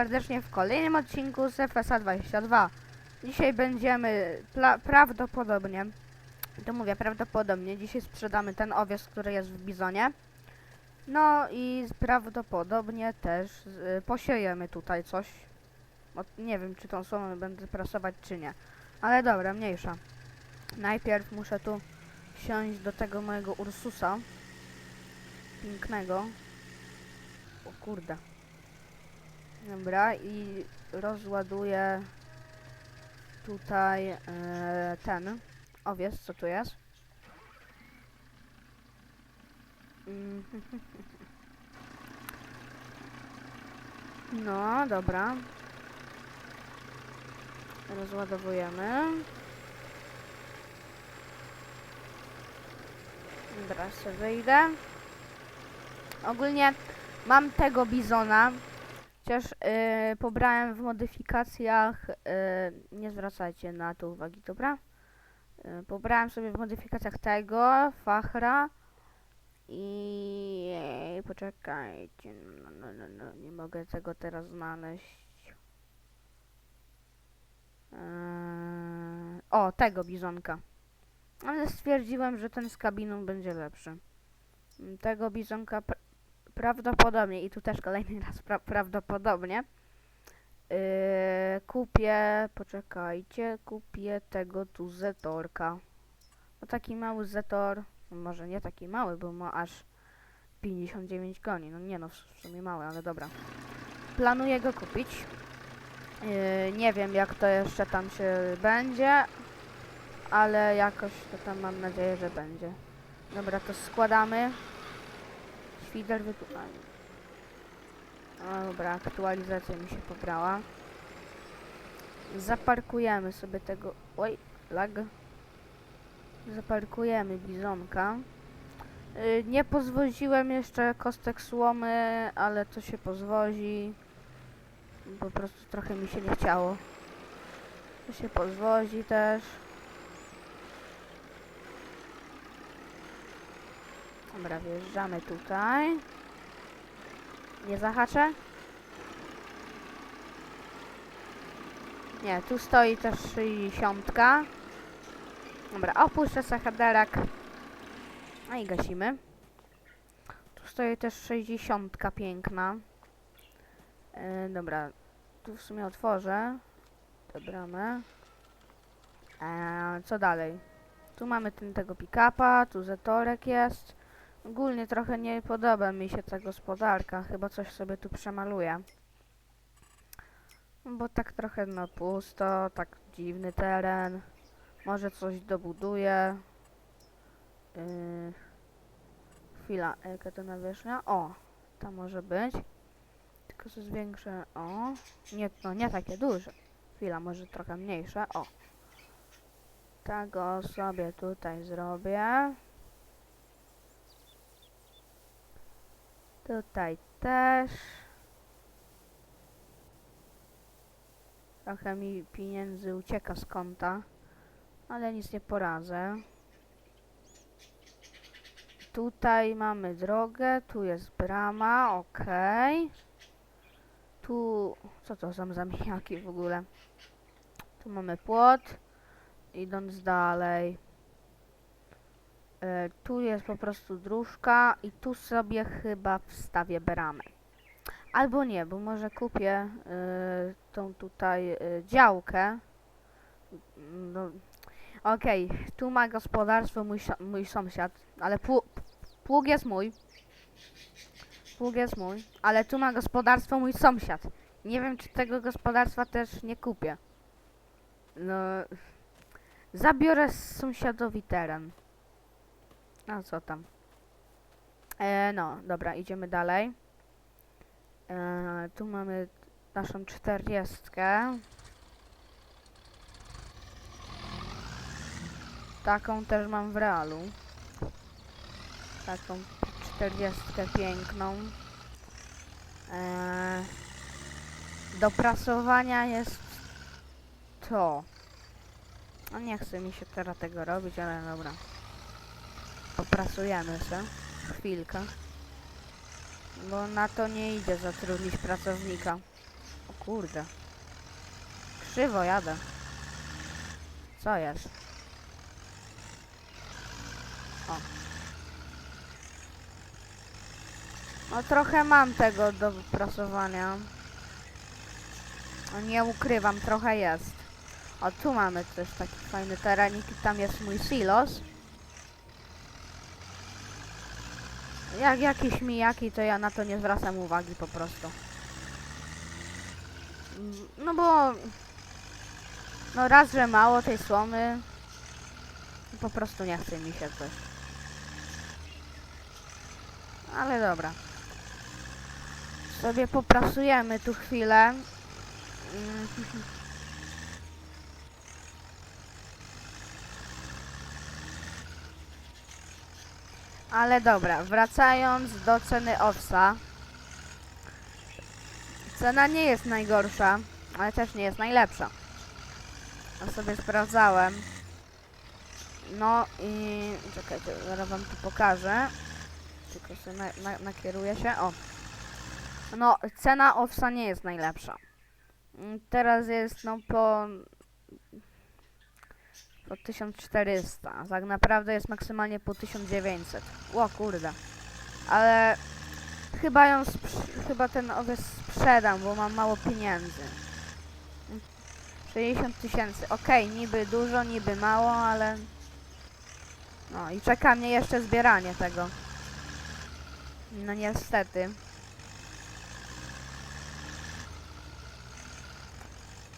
serdecznie w kolejnym odcinku z FSA 22. Dzisiaj będziemy prawdopodobnie, to mówię prawdopodobnie, dzisiaj sprzedamy ten owiec, który jest w bizonie. No i prawdopodobnie też y, posiejemy tutaj coś. Bo nie wiem, czy tą słomę będę prasować, czy nie. Ale dobra, mniejsza. Najpierw muszę tu siąść do tego mojego Ursusa. Pięknego. O kurde. Dobra, i rozładuję tutaj e, ten owiec, co tu jest. Mm. No, dobra. Rozładowujemy. Dobra, sobie wyjdę. Ogólnie mam tego bizona. Chociaż yy, pobrałem w modyfikacjach. Yy, nie zwracajcie na to uwagi, dobra? Yy, pobrałem sobie w modyfikacjach tego, fachra. I poczekajcie. No, no, no, no, nie mogę tego teraz znaleźć. Yy, o, tego bizonka. Ale stwierdziłem, że ten z kabiną będzie lepszy. Tego bizonka prawdopodobnie, i tu też kolejny raz pra prawdopodobnie, yy, kupię, poczekajcie, kupię tego tu Zetorka. No taki mały Zetor, no może nie taki mały, bo ma aż 59 koni. No nie no, w sumie mały, ale dobra. Planuję go kupić. Yy, nie wiem jak to jeszcze tam się będzie, ale jakoś to tam mam nadzieję, że będzie. Dobra, to składamy. Świder wykonanie. O, dobra, aktualizacja mi się pobrała. Zaparkujemy sobie tego... Oj, lag. Zaparkujemy bizonka. Yy, nie pozwoziłem jeszcze kostek słomy, ale to się pozwozi. Po prostu trochę mi się nie chciało. To się pozwozi też. Dobra, wjeżdżamy tutaj. Nie zahaczę? Nie, tu stoi też 60. Dobra, opuszczę sachaderak. No i gasimy. Tu stoi też 60 piękna. Yy, dobra, tu w sumie otworzę tę. Eee, co dalej? Tu mamy ten, tego pick-upa, tu zatorek jest. Ogólnie trochę nie podoba mi się ta gospodarka, chyba coś sobie tu przemaluję. Bo tak trochę no pusto, tak dziwny teren. Może coś dobuduję. Yy. Chwila, jaka to nawierzchnia? O, to może być. Tylko się zwiększę. O, nie, no nie takie duże. Chwila, może trochę mniejsze. O. Tego sobie tutaj zrobię. Tutaj też. Trochę mi pieniędzy ucieka z konta, ale nic nie poradzę. Tutaj mamy drogę, tu jest brama, okej. Tu, co to są za mijaki w ogóle? Tu mamy płot, idąc dalej. E, tu jest po prostu dróżka i tu sobie chyba wstawię bramę. Albo nie, bo może kupię e, tą tutaj e, działkę. No, Okej, tu ma gospodarstwo mój, mój sąsiad, ale pług, pług jest mój. Pług jest mój, ale tu ma gospodarstwo mój sąsiad. Nie wiem, czy tego gospodarstwa też nie kupię. No, zabiorę sąsiadowi teren. A co tam? E, no, dobra, idziemy dalej. E, tu mamy naszą czterdziestkę. Taką też mam w realu. Taką czterdziestkę piękną. E, do prasowania jest to. No nie chce mi się teraz tego robić, ale dobra. Popracujemy se. Chwilkę. Bo na to nie idzie zatrudnić pracownika. O kurde. Krzywo jadę. Co jest? O. No trochę mam tego do prasowania. No nie ukrywam, trochę jest. O, tu mamy też taki fajny terenik i tam jest mój silos. Jak jakieś mijaki, to ja na to nie zwracam uwagi po prostu. Mm, No bo... No raz, że mało tej słomy. Po prostu nie chce mi się coś. Ale dobra. Sobie poprasujemy tu chwilę. Ale dobra, wracając do ceny owsa. Cena nie jest najgorsza, ale też nie jest najlepsza. Ja sobie sprawdzałem. No i czekajcie, zaraz wam tu pokażę. Tylko sobie na, na, nakieruję się. O. No, cena owsa nie jest najlepsza. Mm, Teraz jest no po po 1400. a Tak naprawdę jest maksymalnie po 1900. O kurde. Ale chyba ją chyba ten owiec sprzedam, bo mam mało pieniędzy. 60 tysięcy. Okej, niby dużo, niby mało, ale... No i czeka mnie jeszcze zbieranie tego. No niestety.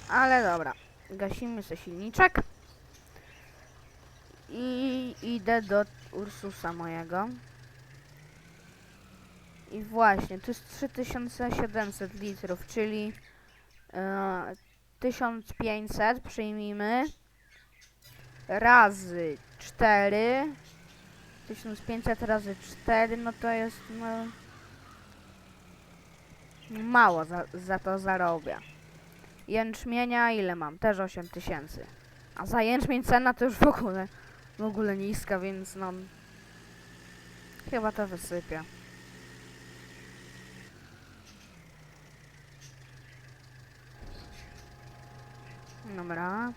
Ale dobra. Gasimy sobie silniczek. I idę do Ursusa mojego. I właśnie, to jest 3700 litrów, czyli e, 1500 przyjmijmy razy 4 1500 razy 4 no to jest no, mało za, za to zarobię jęczmienia ile mam? też 8000 a za jęczmień cena to już w ogóle w ogóle niska, więc no chyba to wysypię. Dobra.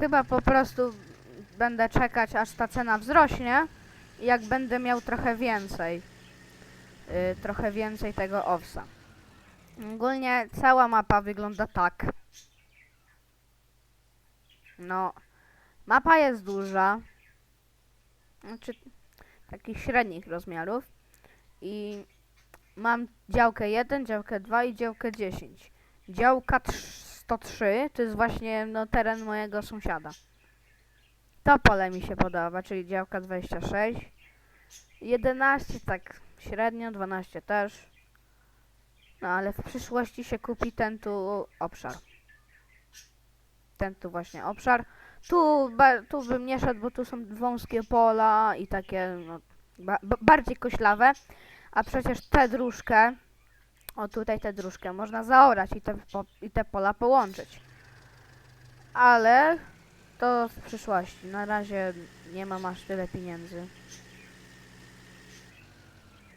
Chyba po prostu będę czekać aż ta cena wzrośnie jak będę miał trochę więcej y, trochę więcej tego owsa. Ogólnie cała mapa wygląda tak. No, mapa jest duża. Znaczy, takich średnich rozmiarów. I mam działkę 1, działkę 2 i działkę 10. Działka trz- 103 to jest właśnie no, teren mojego sąsiada. To pole mi się podoba, czyli działka 26. 11 tak średnio, 12 też. No ale w przyszłości się kupi ten tu obszar. Ten tu właśnie obszar. Tu, tu bym nie szedł, bo tu są wąskie pola i takie no, ba, ba, bardziej koślawe. A przecież tę dróżkę, o tutaj tę dróżkę można zaorać i te, i te pola połączyć. Ale to w przyszłości. Na razie nie mam aż tyle pieniędzy.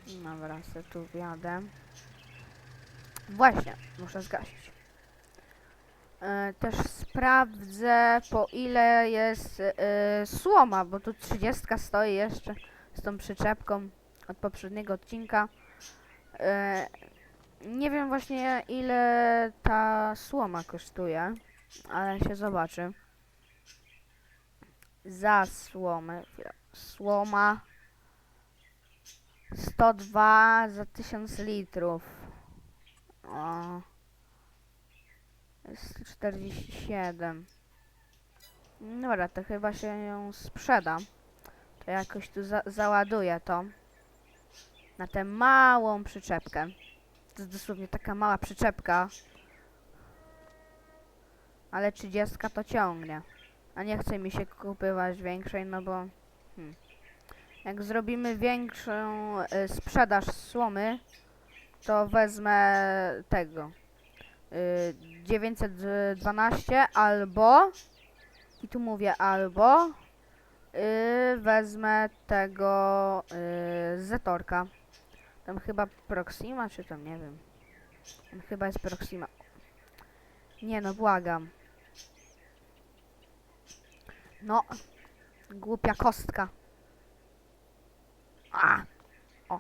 Dobra, se tu wjadę. Właśnie, muszę zgasić. E, też sprawdzę po ile jest e, słoma, bo tu 30 stoi jeszcze z tą przyczepką od poprzedniego odcinka. E, nie wiem właśnie ile ta słoma kosztuje, ale się zobaczy. Za słomę. Słoma 102 za 1000 litrów. O. Jest 47. Dobra, to chyba się ją sprzeda. To jakoś tu za załaduję to. Na tę małą przyczepkę. To jest dosłownie taka mała przyczepka. Ale 30 to ciągnie. A nie chce mi się kupywać większej, no bo... Hmm. Jak zrobimy większą y, sprzedaż słomy, to wezmę tego. y, 912 albo i tu mówię albo y, wezmę tego y, Zetorka. Tam chyba Proxima, czy tam nie wiem. Tam chyba jest Proxima. Nie no, błagam. No, głupia kostka. A! O.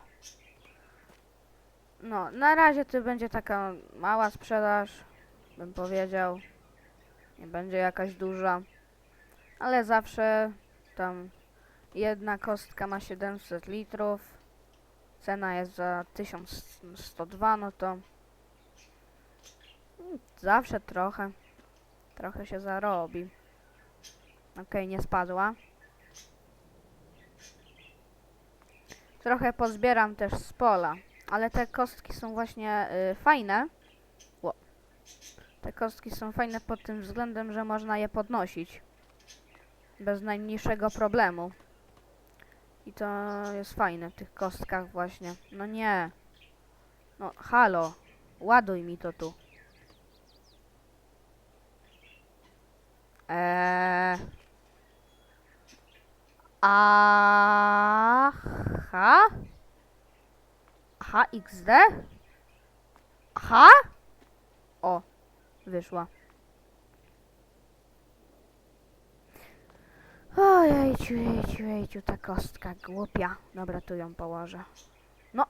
No, na razie to będzie taka mała sprzedaż, bym powiedział. Nie będzie jakaś duża. Ale zawsze tam jedna kostka ma 700 litrów. Cena jest za 1102, no to mm, zawsze trochę. Trochę się zarobi. Okej, nie spadła. Trochę pozbieram też z pola, ale te kostki są właśnie y, fajne. Ło. Te kostki są fajne pod tym względem, że można je podnosić. Bez najmniejszego problemu. I to jest fajne w tych kostkach właśnie. No nie. No halo. Ładuj mi to tu. Eee. Aha. Aha, XD? Aha? O, wyszła. Ojejciu, jejciu, jejciu, ta kostka głupia. Dobra, tu ją położę. No.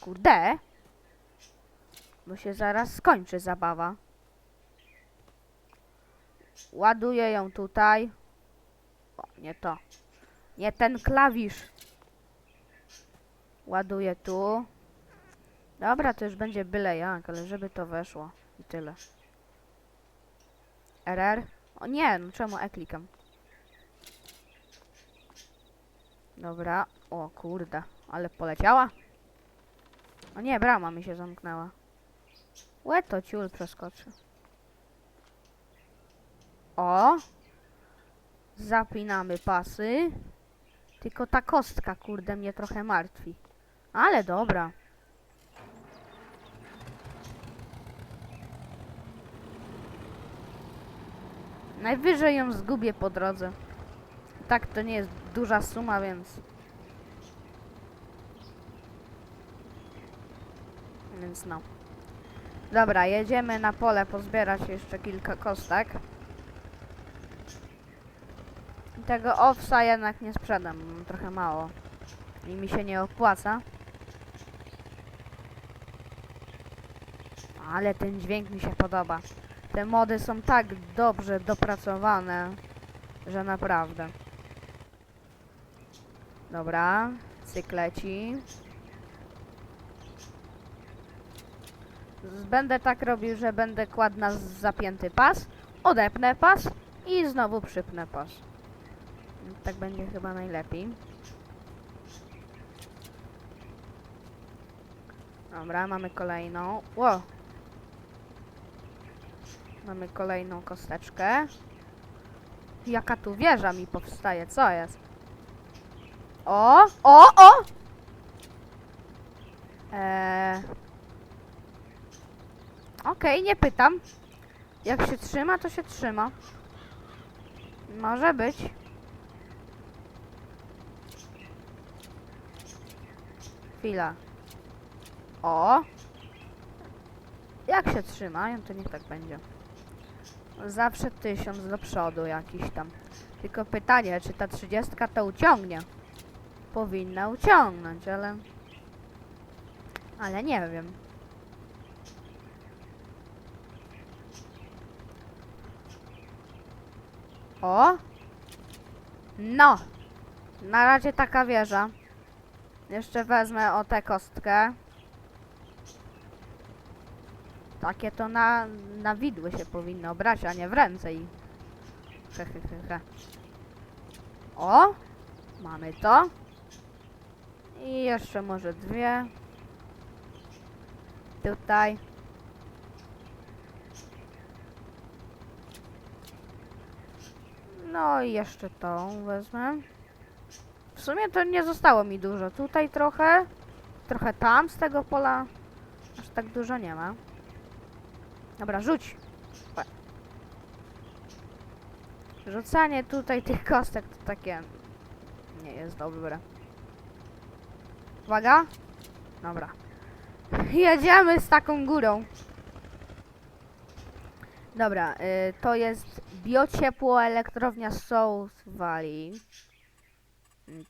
Kurde. Bo się zaraz skończy zabawa. Ładuję ją tutaj. O, nie to. Nie ten klawisz. Ładuję tu. Dobra, to już będzie byle jak, ale żeby to weszło. I tyle. RR. O nie, no czemu E klikam? Dobra. O kurde, ale poleciała. O nie, brama mi się zamknęła. Łe to ciul przeskoczy. O! Zapinamy pasy. Tylko ta kostka, kurde, mnie trochę martwi. Ale dobra. Najwyżej ją zgubię po drodze. Tak, to nie jest duża suma, więc... Więc no. Dobra, jedziemy na pole pozbierać jeszcze kilka kostek. Tego owsa jednak nie sprzedam, mam trochę mało. I mi się nie opłaca. Ale ten dźwięk mi się podoba. Te mody są tak dobrze dopracowane, że naprawdę. Dobra, cykleci. Będę tak robił, że będę kładł na zapięty pas, odepnę pas i znowu przypnę pas. Tak będzie chyba najlepiej. Dobra, mamy kolejną. Ło! Mamy kolejną kosteczkę. Jaka tu wieża mi powstaje, co jest? O! O! O! Eee... Okej, nie pytam. Jak się trzyma, to się trzyma. Może być. Chwila. O! Jak się trzymają, to niech tak będzie. Zawsze tysiąc do przodu jakiś tam. Tylko pytanie, czy ta trzydziestka to uciągnie? Powinna uciągnąć, ale... Ale nie wiem. O! No! Na razie taka wieża. Jeszcze wezmę o tę kostkę. Takie to na, na widły się powinno brać, a nie w ręce i... He, he, he, he. O! Mamy to. I jeszcze może dwie. Tutaj. No i jeszcze tą wezmę. Sumie to nie zostało mi dużo. Tutaj trochę. Trochę tam z tego pola. Aż tak dużo nie ma. Dobra, rzuć. Rzucanie tutaj tych kostek to takie nie jest dobre. Uwaga. Dobra. Jedziemy z taką górą. Dobra, y, to jest biociepło elektrownia South Valley.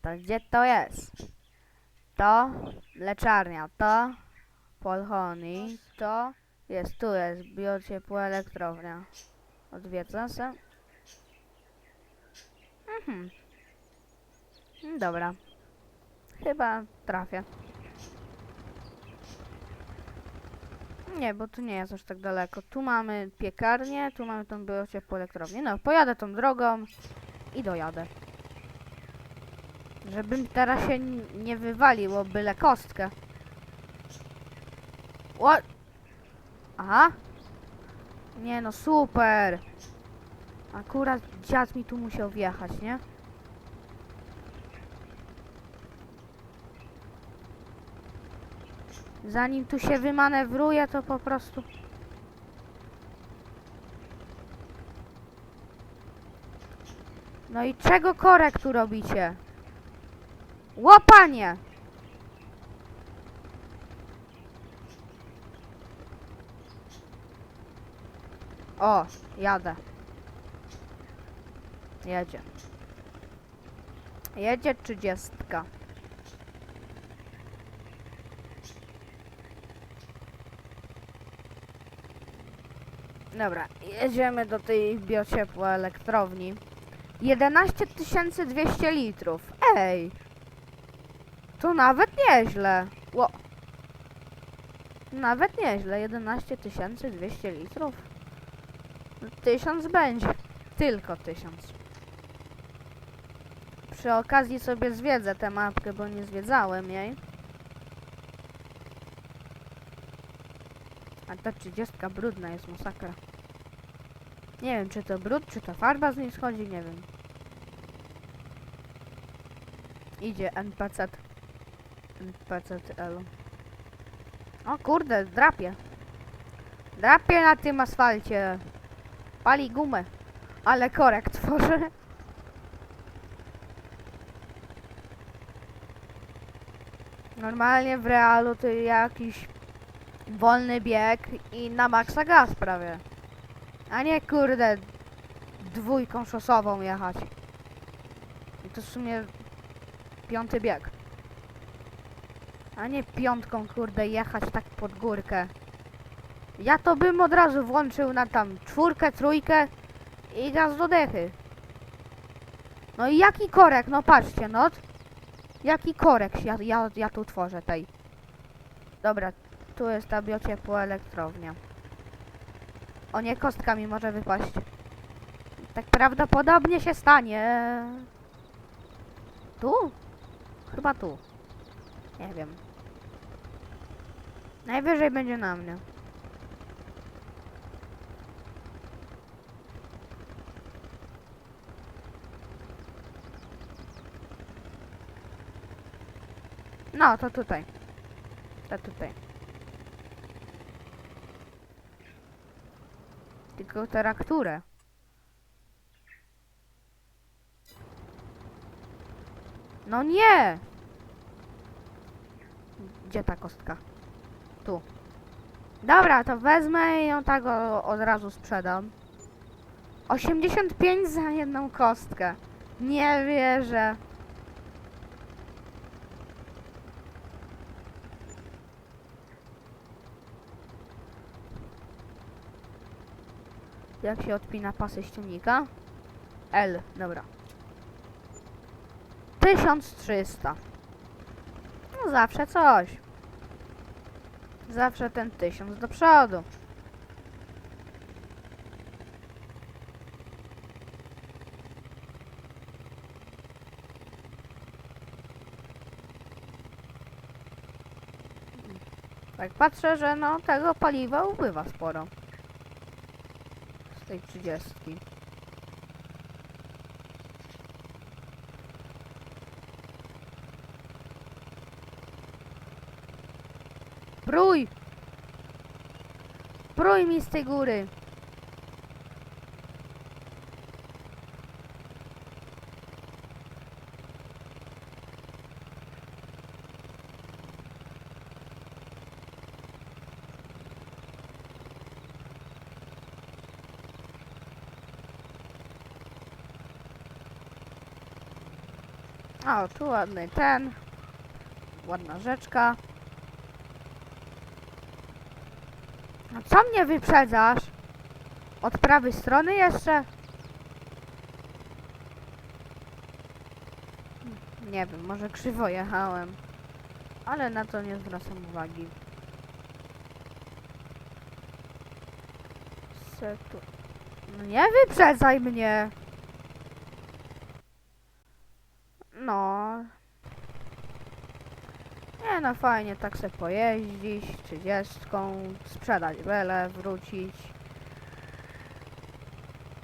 To gdzie to jest? To leczarnia, to Polhoni, to jest, tu jest biociepło elektrownia. Odwiedzę se. Mhm. Mm, Dobra. Chyba trafię. Nie, bo tu nie jest aż tak daleko. Tu mamy piekarnię, tu mamy tą biociepło elektrownię. No, pojadę tą drogą i dojadę. Żebym teraz się nie wywaliło byle kostkę. What? Aha. Nie no, super. Akurat dziad mi tu musiał wjechać, nie? Zanim tu się wymanewruje, to po prostu... No i czego korek tu robicie? Łopanie! O, jadę. Jedzie. Jedzie trzydziestka. Dobra, jedziemy do tej biociepła elektrowni. 11 200 litrów. Ej! To nawet nieźle. Ło. Nawet nieźle. 11 200 litrów. Tysiąc będzie. Tylko tysiąc. Przy okazji sobie zwiedzę tę mapkę, bo nie zwiedzałem jej. A ta 30 brudna jest masakra. Nie wiem, czy to brud, czy to farba z niej schodzi, nie wiem. Idzie NPC. NPCL. O kurde, drapie. Drapie na tym asfalcie. Pali gumę. Ale korek tworzy. Normalnie w realu to jakiś wolny bieg i na maksa gaz prawie. A nie kurde dwójką szosową jechać. I to w sumie piąty bieg. A nie piątką kurde jechać tak pod górkę. Ja to bym od razu włączył na tam czwórkę, trójkę i gaz do dechy. No i jaki korek, no patrzcie, no. Jaki korek ja, ja, ja tu tworzę tej. Dobra, tu jest ta biociepła elektrownia. O nie, kostka mi może wypaść. Tak prawdopodobnie się stanie. Tu? Chyba tu. Nie wiem. Najwyżej będzie na mnie. No, to tutaj. To tutaj. Tylko teraz które? No nie! Gdzie ta kostka? Tu. Dobra, to wezmę i ją tak o, od razu sprzedam. 85 za jedną kostkę. Nie wierzę. Jak się odpina pasy ściągnika? L, dobra. 1300. No zawsze coś. Zawsze ten 1000 do przodu. Tak patrzę, że no tego paliwa upływa sporo. Z tej 30. Brój! Prój mi z tej góry. O, tu ładny ten. Ładna rzeczka. No co mnie wyprzedzasz? Od prawej strony jeszcze? Nie wiem, może krzywo jechałem. Ale na to nie zwracam uwagi. Se tu... No nie wyprzedzaj mnie! No. Nie no, fajnie tak se pojeździć, trzydziestką, sprzedać belę, wrócić.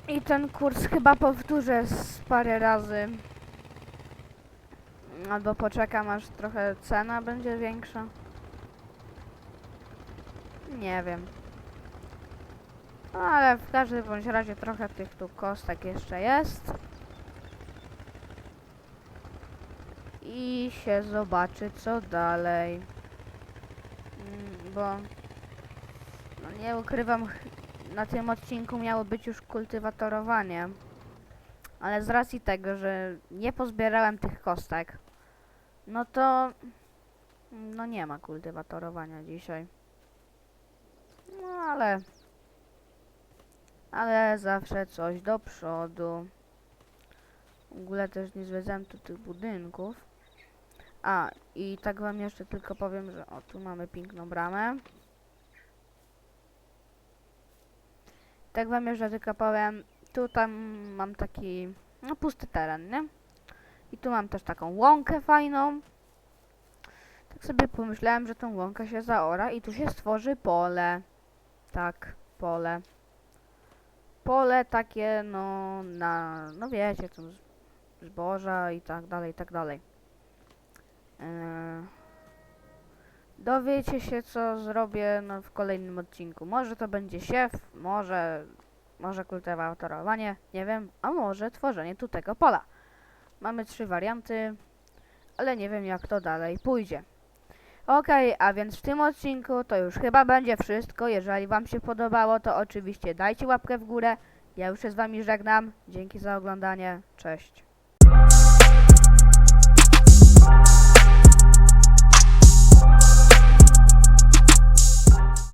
I ten kurs chyba powtórzę z parę razy. Albo poczekam aż trochę cena będzie większa. Nie wiem. No, ale w każdym bądź razie trochę tych tu kostek jeszcze jest. I się zobaczy co dalej. Mm, Bo no nie ukrywam, na tym odcinku miało być już kultywatorowanie. Ale z racji tego, że nie pozbierałem tych kostek, no to no nie ma kultywatorowania dzisiaj. No ale ale zawsze coś do przodu. W ogóle też nie zwiedzałem tu tych budynków. A, i tak wam jeszcze tylko powiem, że o, tu mamy piękną bramę. Tak wam jeszcze tylko powiem, tu tam mam taki, no pusty teren, nie? I tu mam też taką łąkę fajną. Tak sobie pomyślałem, że tą łąkę się zaora i tu się stworzy pole. Tak, pole. Pole takie, no, na, no wiecie, z- zboża i tak dalej, i tak dalej. Eee, dowiecie się, co zrobię no, w kolejnym odcinku. Może to będzie siew, może, może kultywatorowanie, nie wiem, a może tworzenie tu tego pola. Mamy trzy warianty, ale nie wiem, jak to dalej pójdzie. Okej, a więc w tym odcinku to już chyba będzie wszystko. Jeżeli Wam się podobało, to oczywiście dajcie łapkę w górę. Ja już się z Wami żegnam. Dzięki za oglądanie. Cześć.